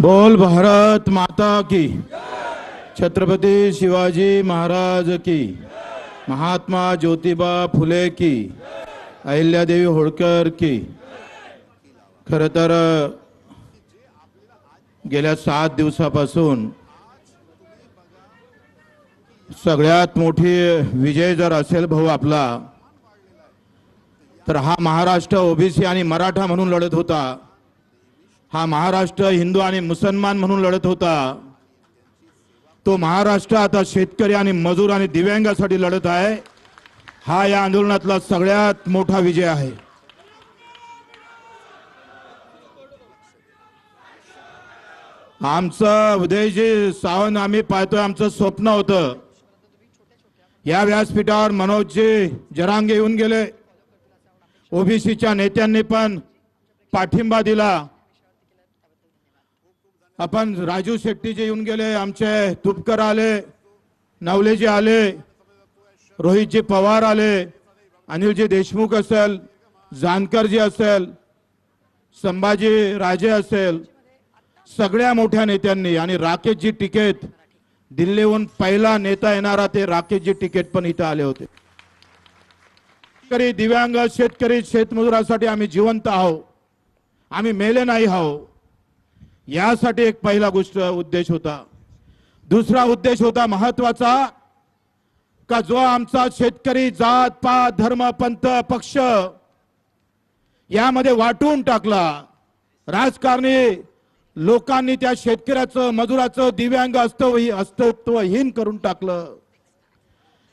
बोल भारत माता की। छत्रपती शिवाजी महाराज की। महात्मा ज्योतिबा फुले की। अहिल्यादेवी होळकर की। खरं तर गेल्या सात दिवसापासून सगळ्यात मोठी विजय जर असेल भाऊ आपला तर हा महाराष्ट्र ओबीसी आणि मराठा म्हणून लढत होता. हा महाराष्ट्र हिंदू आणि मुसलमान म्हणून लढत होता. तो महाराष्ट्र आता शेतकरी आणि मजूर आणि दिव्यांगासाठी लढत आहे. हा या आंदोलनातला सगळ्यात मोठा विजय आहे. आमचं उदयजी सावंत आम्ही पाहतोय आमचं स्वप्न होतं. या व्यासपीठावर मनोजजी जरांगे येऊन गेले. ओबीसीच्या नेत्यांनी पण पाठिंबा दिला. आपण राजू शेट्टीजी येऊन गेले आमचे तुपकर आले नवलेजी आले रोहितजी पवार आले अनिलजी देशमुख असेल जानकरजी असेल संभाजी राजे असेल सगळ्या मोठ्या नेत्यांनी आणि राकेशजी टिकेत दिल्लीहून पहिला नेता येणारा ते राकेशजी तिकीट पण इथं आले होते. शेतकरी दिव्यांग शेतकरी शेतमजुरासाठी आम्ही जिवंत आहो आम्ही मेले नाही आहो यासाठी एक पहिला गोष्ट उद्देश होता. दुसरा उद्देश होता महत्त्वाचा का जो आमचा शेतकरी जात पात धर्म पंथ पक्ष यामध्ये वाटून टाकला. राजकारणी लोकांनी त्या शेतकऱ्याचं मजुराचं दिव्यांग अस्तित्व अस्तित्वहीन करून टाकलं.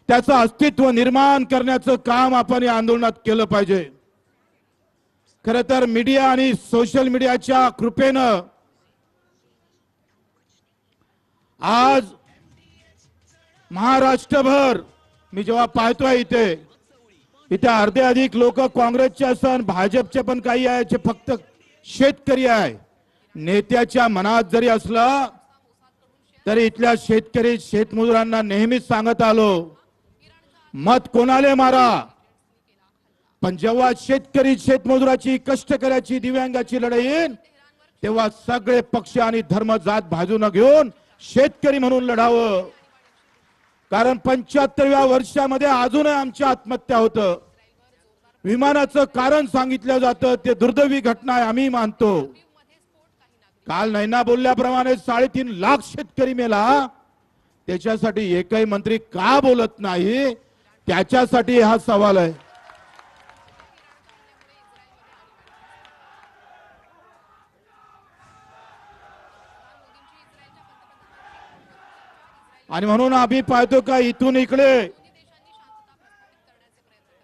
त्याचं अस्तित्व निर्माण करण्याचं काम आपण या आंदोलनात केलं पाहिजे. खर तर मीडिया आणि सोशल मीडियाच्या कृपेनं आज महाराष्ट्रभर मी जेव्हा पाहतोय इथे इथे अर्धे अधिक लोक काँग्रेसचे असन भाजपचे पण काही आहे जे फक्त शेतकरी आहे. नेत्याच्या मनात जरी असलं तरी इथल्या शेतकरी शेतमजुरांना नेहमीच सांगत आलो मत कोणाले मारा? पण जेव्हा शेतकरी शेतमजुराची कष्टकऱ्याची दिव्यांगाची लढाई येईल तेव्हा सगळे पक्ष आणि धर्म जात भाजून घेऊन शेतकरी म्हणून लढावं. कारण पंच्याहत्तरव्या वर्षामध्ये अजूनही आमची आत्महत्या होतं. विमानाचं कारण सांगितलं जातं ते दुर्दैवी घटना आहे आम्ही मानतो. काल नैना बोलल्याप्रमाणे साडेतीन लाख शेतकरी मेला. त्याच्यासाठी एकही मंत्री का बोलत नाही? त्याच्यासाठी हा सवाल आहे. आणि म्हणून आम्ही पाहतो का इथून इकडे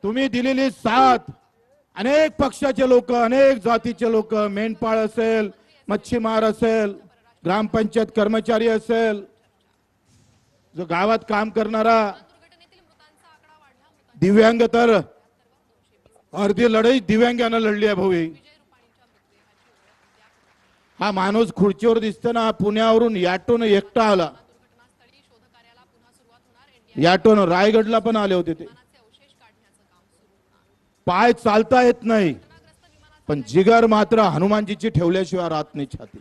तुम्ही दिलेली साथ. अनेक पक्षाचे लोक अनेक जातीचे लोक मेंढपाळ असेल मच्छीमार असेल ग्रामपंचायत कर्मचारी असेल जो गावात काम करणारा दिव्यांग तर अर्धी लढाई दिव्यांगानं लढली आहे भाऊ हा. माणूस खुर्चीवर दिसतो ना पुण्यावरून याटोनं एकटा आला. याटोनं रायगडला पण आले होते ते. पाय चालता येत नाही. पण जिगर मात्र हनुमानजीची ठेवल्याशिवाय राहत नाही छाती.